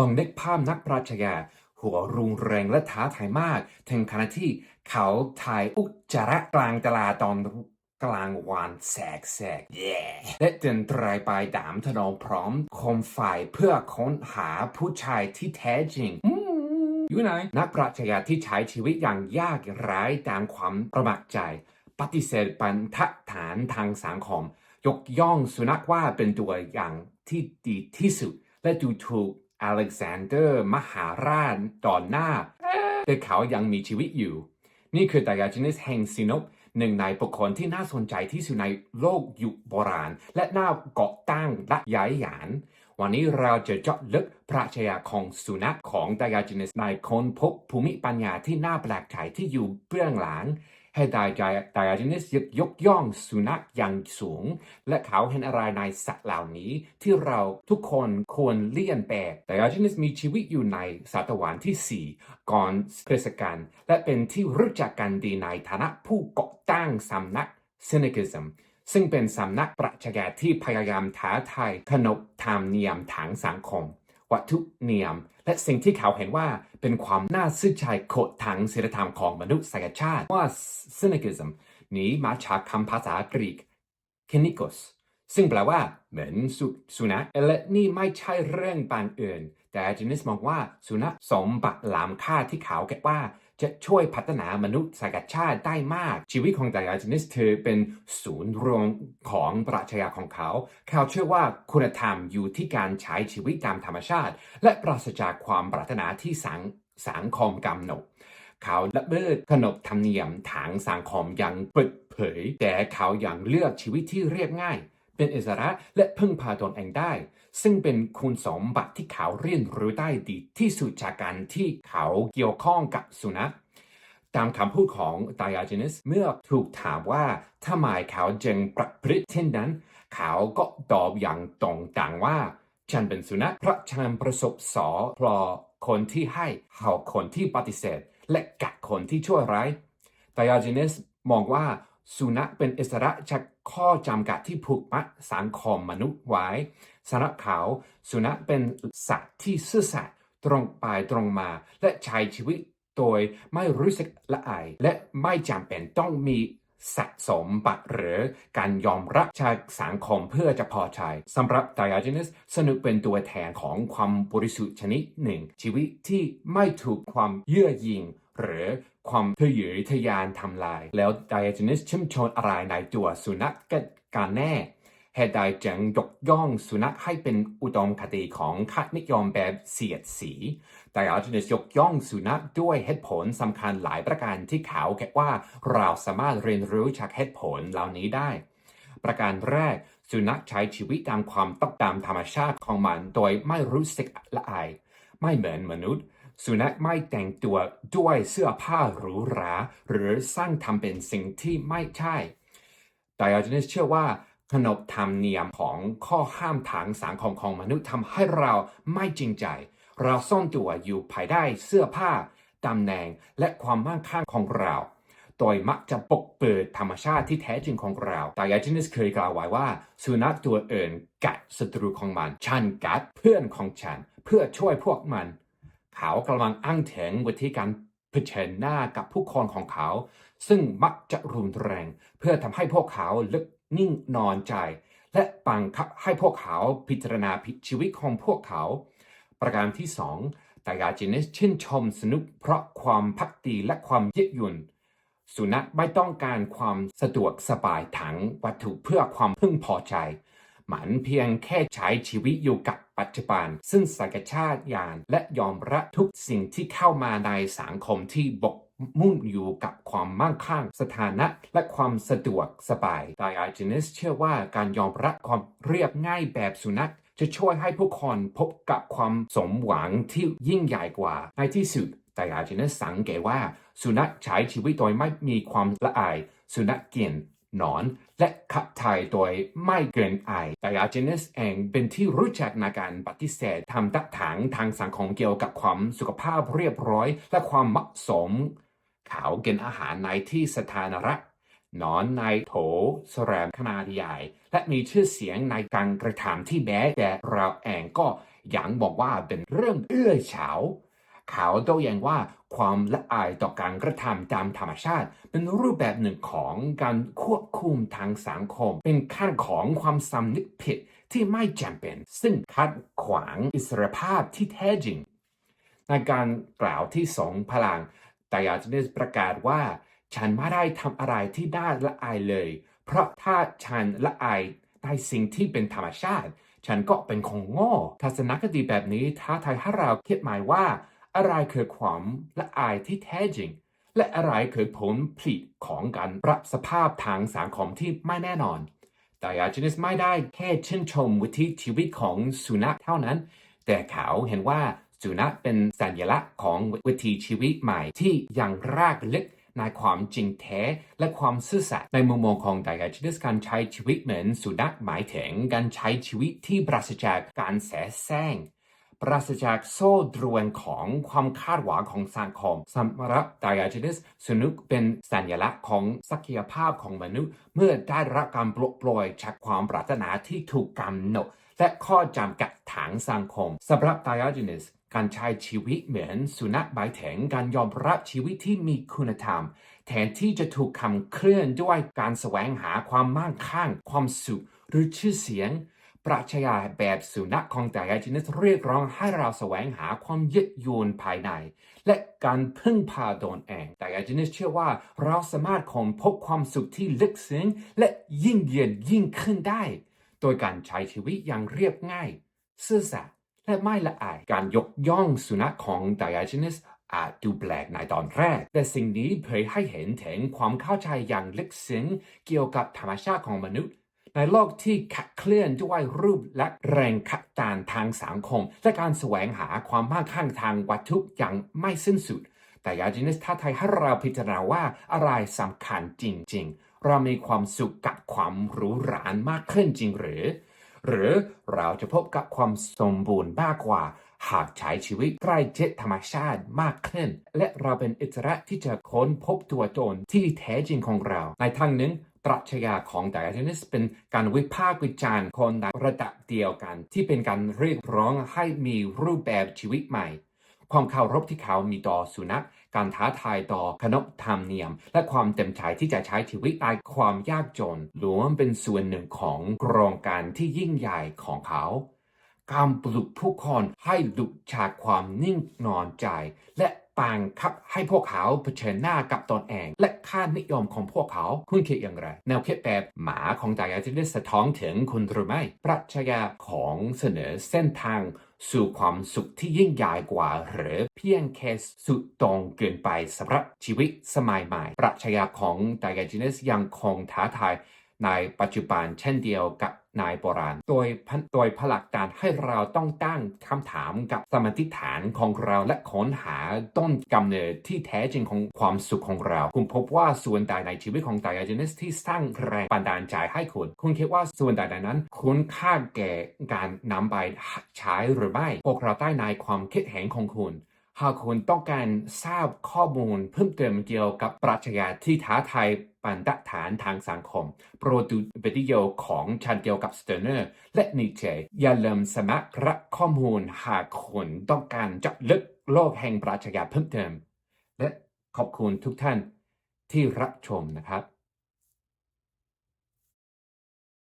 ลองนึกภาพนักปราชญาหัวรุงแรงและท้าทายมาก ถึงขณะที่เขาถ่ายอุจจาระกลางตลาดตอนกลางวันแสกแสกๆ yeah. และเดินตรายไปดามถนอมพร้อมคมไฟเพื่อค้นหาผู้ชายที่แท้จริงอยู่ไหนนักปราชญาที่ใช้ชีวิตอย่างยากไร้ตามความประมักใจ ปฏิเสธบรรทัดฐานทางสังคม ยกย่องสุนัขว่าเป็นตัวอย่างที่ดีที่สุด และดูถูก อเล็กซานเดอร์ มหาราชต่อหน้าแต่เขายังมีชีวิตอยู่ นี่คือไดอาจินิสแห่งซินกหนึ่งในบุคคลที่น่าสนใจที่สุดในโลกยุคโบราณ และน่าเกาะตั้งและย้ายหยาน วันนี้เราจะเจาะลึกปรัชญาของสุนัขของไดอาจินิสในค้นพบภูมิปัญญาที่น่าแปลกใจที่อยู่เบื้องหลัง ให้ไดไดอาจินิสยกย่องสุนัขอย่างสูง และเขาเห็นอะไรในสัตว์เหล่านี้ ที่เราทุกคนควรเลี่ยนแบบไดอาจินิสมีชีวิตอยู่ในศตวรรษที่ 4 ก่อนคริสต์กาลและเป็นที่รู้จักกันดีในฐานะผู้ก่อตั้งสำนัก Cynicism ซึ่งเป็นสำนักปรัชญาที่พยายามท้าทายขนบธรรมเนียมทางสังคม วัตถุนิยม และสิ่งที่เขาเห็นว่าเป็นความน่าซื่อใจโคตรทางศีลธรรมของมนุษยชาติว่า cynicism นี้มาจากคำภาษากรีก k y n i c o s ซึ่งแปลว่าเหมือนสุสุนัขและนี่ไม่ใช่เรื่องบางเอื่นแต่จินิสมองว่าสุนัขสมบัติล้ำค่าที่เขาเก็บว่า จะช่วยพัฒนามนุษยชาติได้มาก ชีวิตของไดอาจินิสเธอเป็นศูนย์รวมของปรัชญาของเขา เขาเชื่อว่าคุณธรรมอยู่ที่การใช้ชีวิตตามธรรมชาติ และปราศจากความปรารถนาที่สังสังคมกำหนดเขาละเมิดขนบธรรมเนียมทางสังคมอย่างเปิดเผย แต่เขายังเลือกชีวิตที่เรียบง่าย เป็นอิสระและพึ่งพาตนเองได้ ซึ่งเป็นคุณสมบัติที่เขาเรียนรู้ได้ดีที่สุดจากการที่เขาเกี่ยวข้องกับสุนัขตามคำพูดของไดอาจินิสเมื่อถูกถามว่าทำไมเขาจึงประพฤติเช่นนั้น เขาก็ตอบอย่างตรงต่างว่า ฉันเป็นสุนัขเพราะฉันประสบสอพลอคนที่ให้เห่าคนที่ปฏิเสธ และกัดคนที่ชั่วร้ายไดอาจินิสมองว่า สุนัขเป็นอิสระจากข้อจำกัดที่ผูกมัดสังคมมนุษย์ไว้สำหรับเขา สุนัขเป็นสัตว์ที่ซื่อสัตย์ตรงไปตรงมา และใช้ชีวิตโดยไม่รู้สึกละอาย และไม่จำเป็นต้องมีสะสมบัติหรือการยอมรับจากสังคมเพื่อจะพอใจสำหรับไดอาจินิสสนุกเป็นตัวแทนของความบริสุทธิ์ชนิดหนึ่ง ชีวิตที่ไม่ถูกความเยื่อยิง หรือความทะเยอทะยานทำลาย แล้วไดอาจนิสชื่นชมอะไรในตัวสุนัขกันแน่เหตุใดจึงยกย่องสุนัขให้เป็นอุดมคติของค่านิยมแบบเสียดสีแต่อาจจะยกย่องสุนัขด้วยเหตุผลสำคัญหลายประการที่เขาคิดว่าเราสามารถเรียนรู้จากเหตุผลเหล่านี้ได้ ประการแรกสุนัขใช้ชีวิตตามความต้องตามธรรมชาติของมัน โดยไม่รู้สึกละอาย ไม่เหมือนมนุษย์ สุนัขไม่แต่งตัวด้วยเสื้อผ้าหรูหรา หรือสร้างทำเป็นสิ่งที่ไม่ใช่ไดอาจินิสเชื่อว่าขนบธรรมเนียมของข้อห้ามทางสังคมของมนุษย์ทำให้เราไม่จริงใจ เราซ่อนตัวอยู่ภายใต้เสื้อผ้าตำแหน่งและความมั่งคั่งของเรา โดยมักจะปกเปิดธรรมชาติที่แท้จริงของเราแต่ยาจินิสเคยกล่าวไว้ว่า สุนัขตัวอื่นกัดศัตรูของมัน ฉันกัดเพื่อนของฉัน เพื่อช่วยพวกมัน เขากำลังอ้างถึงวิธีการเผชิญหน้ากับผู้คนของเขา ซึ่งมักจะรุนแรง เพื่อทำให้พวกเขาลึกนิ่งนอนใจ และบังคับให้พวกเขาพิจารณาชีวิตของพวกเขา ประการที่สองไดอาจินิสชื่นชมสนุกเพราะความพักดีและความเยืดหยุ่น สุนัขไม่ต้องการความสะดวกสบายถังวัตถุเพื่อความพึงพอใจมันเพียงแค่ใช้ชีวิตอยู่กับ ปัจจุบัน ซึ่งสังชาติญาณและยอมรับทุกสิ่งที่เข้ามาในสังคมที่บกมุ่งอยู่กับความมั่งคั่งสถานะ และความสะดวกสบายไดอาจินิสเชื่อว่าการยอมรับความเรียบง่ายแบบสุนัขจะช่วยให้ผู้คนพบกับความสมหวังที่ยิ่งใหญ่กว่า ในที่สุดไดอาจินิสสังเกตว่า สุนัขใช้ชีวิตโดยไม่มีความละอาย สุนัขกิน หนอน และขับถ่ายโดยไม่เกินอายไดอาเจินิสเองเป็นที่รู้จักในการปฏิเสธทำตักถางทางสังคมเกี่ยวกับความสุขภาพเรียบร้อย และความเหมาะสม เขากินอาหารในที่สถาธารณะนอนในโถแสแรมขนาดใหญ่ และมีชื่อเสียงในการกระทำที่แม้แต่เราเองก็ยังบอกว่าเป็นเรื่องเอื้อเฉา เขาโต้แย้งว่าความละอายต่อการกระทำตามธรรมชาติ เป็นรูปแบบหนึ่งของการควบคุมทางสังคม เป็นขั้นของความสำนึกผิดที่ไม่จำเป็น ซึ่งขัดขวางอิสรภาพที่แท้จริง ในการกล่าวที่สองพลังแต่อยากจะได้ประกาศว่า ฉันไม่ได้ทำอะไรที่น่าละอายเลย เพราะถ้าฉันละอายในสิ่งที่เป็นธรรมชาติ ฉันก็เป็นคงโง่ทัศนคติแบบนี้ท้าทายให้เราคิดหมายว่า อะไรคือความละอายที่แท้จริง และอะไรคือผลผลิตของการปรับสภาพทางสังคมที่ไม่แน่นอนแต่อาจารย์ไม่ได้แค่ชื่นชมวิถีชีวิตของสุนัขเท่านั้น แต่เขาเห็นว่าสุนัขเป็นสัญลักษณ์ของวิถีชีวิตใหม่ที่ยังรากลึกในความจริงแท้และความซื่อสัตย์ในมุมมองของไดอาชินิสการใช้ชีวิตเหมือนสุนัขหมายถึงการใช้ชีวิตที่ปราศจากการแสแสร้ง ปราศจากโซ่ตรวนของความคาดหวังของสังคมสำหรับไดอาจินิสสนุกเป็นสัญลักษณ์ของศักยภาพของมนุษย์ เมื่อได้รับการปลดปล่อยจากความปรารถนาที่ถูกกำหนด และข้อจำกัดทางสังคมสำหรับไดอาจินิสการใช้ชีวิตเหมือนสุนัขหมายถึงการยอมรับชีวิตที่มีคุณธรรม แทนที่จะถูกคำเคลื่อนด้วยการแสวงหาความมั่งคั่ง ความสุข หรือชื่อเสียง ปรัชญาแบบสุนัขของแต่ละชนิดเรียกร้องให้เราแสวงหาความยึดโยนภายใน และการพึ่งพาตนเอง แต่ละชนิดเชื่อว่าเราสามารถค้นพบความสุขที่ลึกซึ้งและยิ่งเยือนยิ่งขึ้นได้ โดยการใช้ชีวิตอย่างเรียบง่ายซื่อสัตย์และไม่ละอายการยกย่องสุนัขของไดอาจินิสอาจดูแปลกในตอนแรก แต่สิ่งนี้เผยให้เห็นถึงความเข้าใจอย่างลึกซึ้งเกี่ยวกับธรรมชาติของมนุษย์ ในโลกที่ขัดเคลื่อนด้วยรูปและแรงขัดตานทางสังคม และการแสวงหาความมั่งคั่งทางวัตถุอย่างไม่สิ้นสุด แต่ยาจินิสท้าไทยให้เราพิจารณาว่าอะไรสำคัญจริง ๆ เรามีความสุขกับความหรูหรามากขึ้นจริงหรือ หรือเราจะพบกับความสมบูรณ์มากกว่าหากใช้ชีวิตใกล้ชิดธรรมชาติมากขึ้น และเราเป็นอิสระที่จะค้นพบตัวตนที่แท้จริงของเรา ในทางหนึ่ง ปรัชญาของไดอาเทนิสเป็นการวิพากษ์วิจารณ์คนในระดับเดียวกัน ที่เป็นการเรียกร้องให้มีรูปแบบชีวิตใหม่ ความเคารพที่เขามีต่อสุนัขการท้าทายต่อขนบธรรมเนียม และความเต็มใจที่จะใช้ชีวิตในความยากจนล้วนเป็นส่วนหนึ่งของโครงการที่ยิ่งใหญ่ของเขา การปลุกผู้คนให้หลุดจากความนิ่งนอนใจ และ บังคับให้พวกเขาเผชิญหน้ากับตนเอง และค่านิยมของพวกเขาคุณคิดอย่างไร แนวคิดแบบหมาของดายาจิได้สะท้อนถึงคุณหรือไม่ ปรัชญาของเสนอเส้นทางสู่ความสุขที่ยิ่งใหญ่กว่า หรือเพียงแค่สุดตรงเกินไปสำหรับชีวิตสมัยใหม่ ปรัชญาของดายาจิเนสยังคงท้าทายในปัจจุบันเช่นเดียวกับ นายโบราณ โดยโดยพลักการให้เราต้องตั้งคำถามกับสมมติฐานของเราและค้นหาต้นกำเนิดที่แท้จริงของความสุขของเราคุณพบว่าส่วนใดในชีวิตของไดอาเจนิสที่สร้างแรงบันดาลใจให้คุณ คุณคิดว่าส่วนใดนั้นคุณค่าแก่การนำไปใช้หรือไม่พวกเราใต้ในความคิดเห็นของคุณ หากคุณต้องการทราบข้อมูลเพิ่มเติมเกี่ยวกับปรัชญาที่ท้าทายปันตฐานทางสังคม โปรดดูวิดีโอของชันเดียวกับสเตอร์เนอร์ และนิเจอย่าลืมสมัครรับข้อมูลหากคุณต้องการเจาะลึกโลกแห่งปรัชญาเพิ่มเติม และขอบคุณทุกท่านที่รับชมนะครับ